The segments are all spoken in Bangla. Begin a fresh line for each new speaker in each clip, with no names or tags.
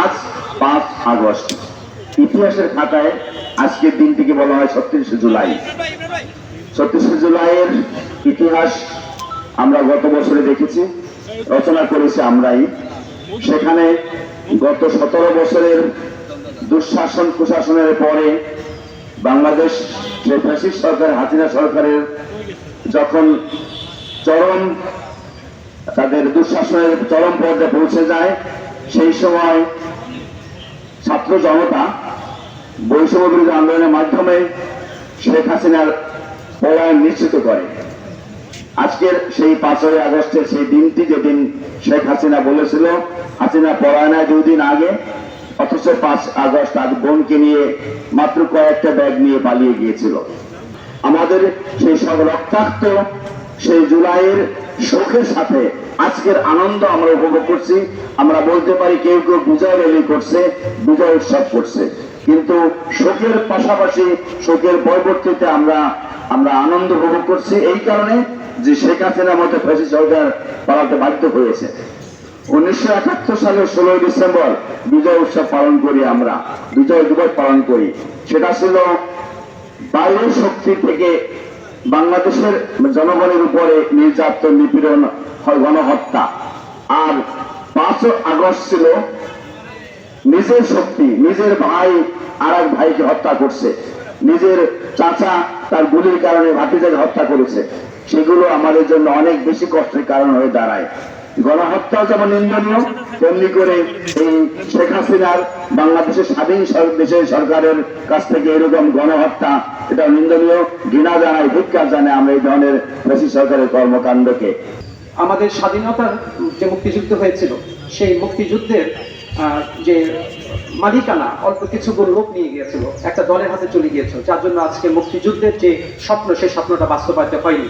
আজ পাঁচ আগস্ট। ইতিহাসের খাতায় আজকের দিনটিকে বলা হয় ছত্রিশে জুলাই। ছত্রিশে জুলাইয়ের ইতিহাস আমরা গত বছরে দেখেছি, রচনা করেছি আমরাই। সেখানে গত সতেরো বছরের দুঃশাসন, কুশাসনের পরে বাংলাদেশ যে ফ্যাসিস্ট সরকার, হাসিনা সরকারের যখন চরম তাদের দুঃশাসনের চরম পর্যায়ে পৌঁছে যায়, সেই সময় ছাত্র জনতা বৈষম্য বিরোধী আন্দোলনের মাধ্যমে শেখ হাসিনার পলায়ন নিশ্চিত করে। আজকের সেই পাঁচই আগস্টের সেই দিনটি যেদিন শেখ হাসিনা বলেছিল, হাসিনা পলায়নের দুদিন আগে, অথচ পাঁচ আগস্ট তার বোনকে নিয়ে মাত্র কয়েকটা ব্যাগ নিয়ে পালিয়ে গিয়েছিল। আমাদের সেই সব রক্তাক্ত সেই জুলাইয়ের শোকের সাথে আজকের আনন্দ আমরা উপভোগ করছি। আমরা বলতে পারি কেউ কেউ বিজয় র্যালি করছে, বিজয় উৎসব করছে। কিন্তু শোকের পাশাপাশি শোকের পরবর্তীতে আমরা আমরা আনন্দ উপভোগ করছি এই কারণে যে শেখ হাসিনার মতো ফেসি সরকার পালাতে বাধ্য হয়েছে। উনিশশো একাত্তর সালের ষোলোই ডিসেম্বর বিজয় উৎসব পালন করি আমরা, বিজয় দিবস পালন করি। সেটা ছিল বাইরের শক্তি থেকে বাংলাদেশের জনগণের উপরে নির্যাতন, নিপীড়ন গণহত্যা। আর পাঁচ আগস্ট ছিল নিজের শক্তি, নিজের ভাই আর এক ভাইকে হত্যা করছে। নিজের চাচা তার গুলির কারণে ভাতিজাকে হত্যা করেছে। সেগুলো আমাদের জন্য অনেক বেশি কষ্টের কারণ হয়ে দাঁড়ায়। গণহত্যাও যেমন নিন্দনীয়, তেমনি করে এই শেখ হাসিনার বাংলাদেশের স্বাধীন দেশের সরকারের কাছ থেকে এরকম গণহত্যা এটা নিন্দনীয়। ঘৃণা জানায়, ধিক্কার জানায় আমরা এই ধরনের বেশি সরকারের কর্মকাণ্ডকে।
আমাদের স্বাধীনতার যে মুক্তিযুদ্ধ হয়েছিল, সেই মুক্তিযুদ্ধের যে মালিকানা, অল্প কিছু লোক নিয়ে গিয়েছিল, একটা দলের হাতে চলে গিয়েছিল, যার জন্য আজকে মুক্তিযুদ্ধের যে স্বপ্ন, সেই স্বপ্নটা বাস্তবায়িত হয়নি।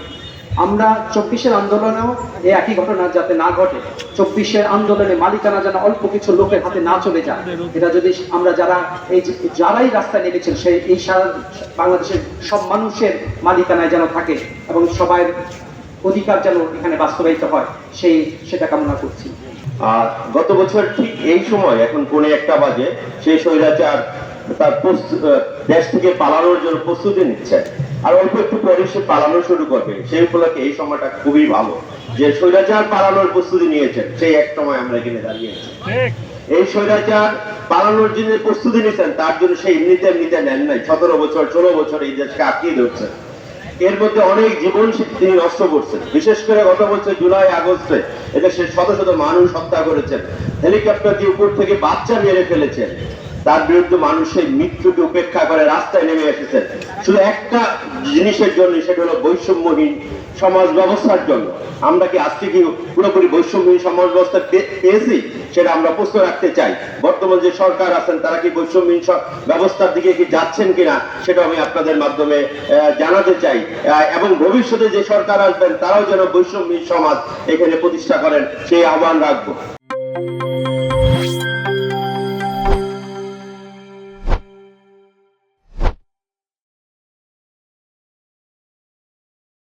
আমরা চব্বিশের আন্দোলনেও এই একই ঘটনা যাতে না ঘটে, চব্বিশের আন্দোলনে মালিকানা যেন অল্প কিছু লোকের হাতে না চলে যায়, এটা যদি আমরা যারা এই যারাই রাস্তায় নেমেছেন সেই এই সারা বাংলাদেশের সব মানুষের মালিকানায় যেন থাকে এবং সবাই অধিকার যেন এখানে বাস্তবায়িত হয়, সেই, সেটা কামনা করছি।
আর গত বছর ঠিক এই সময় এখন কোনে একটা বাজে সেই স্বৈরাচার তার দেশ থেকে পালানোর জন্য প্রস্তুতি নিচ্ছে। আর অল্প একটু পরে সে পালানো শুরু করবে। সেই উপলক্ষে এই সময়টা খুবই ভালো। যে স্বৈরাচার পালানোর প্রস্তুতি নিয়েছেন সেই এক সময় আমরা এখানে দাঁড়িয়েছি এই স্বৈরাচার পালানোর জন্য প্রস্তুতি নিয়েছেন তার জন্য সেই এমনিতে এমনিতে নেন নাই। সতেরো বছর ষোলো বছর এই দেশকে আটকিয়ে ধরছেন এর মধ্যে অনেক জীবন তিনি নষ্ট করছেন বিশেষ করে গত বছর জুলাই, আগস্টে। এদেশের শত শত মানুষ হত্যা করেছেন। হেলিকপ্টার দিয়ে উপর থেকে বাচ্চা মেরে ফেলেছেন তার বিরুদ্ধে মানুষের মৃত্যুকে উপেক্ষা করে রাস্তায় নেমে এসেছেন শুধু একটা জিনিসের জন্য সেটা হলো বৈষম্যহীন সমাজ ব্যবস্থার জন্য। আমরা কি আজকে কি পুরোপুরি বৈষম্যহীন সমাজ ব্যবস্থা পেয়েছি? সেটা আমরা প্রশ্ন রাখতে চাই। বর্তমান যে সরকার আছেন, তারা কি বৈষম্যহীন ব্যবস্থার দিকে কি যাচ্ছেন কিনা সেটা আমি আপনাদের মাধ্যমে জানাতে চাই। এবং ভবিষ্যতে যে সরকার আসবেন, তারাও যেন বৈষম্যহীন সমাজ এখানে প্রতিষ্ঠা করেন, সেই আহ্বান রাখব।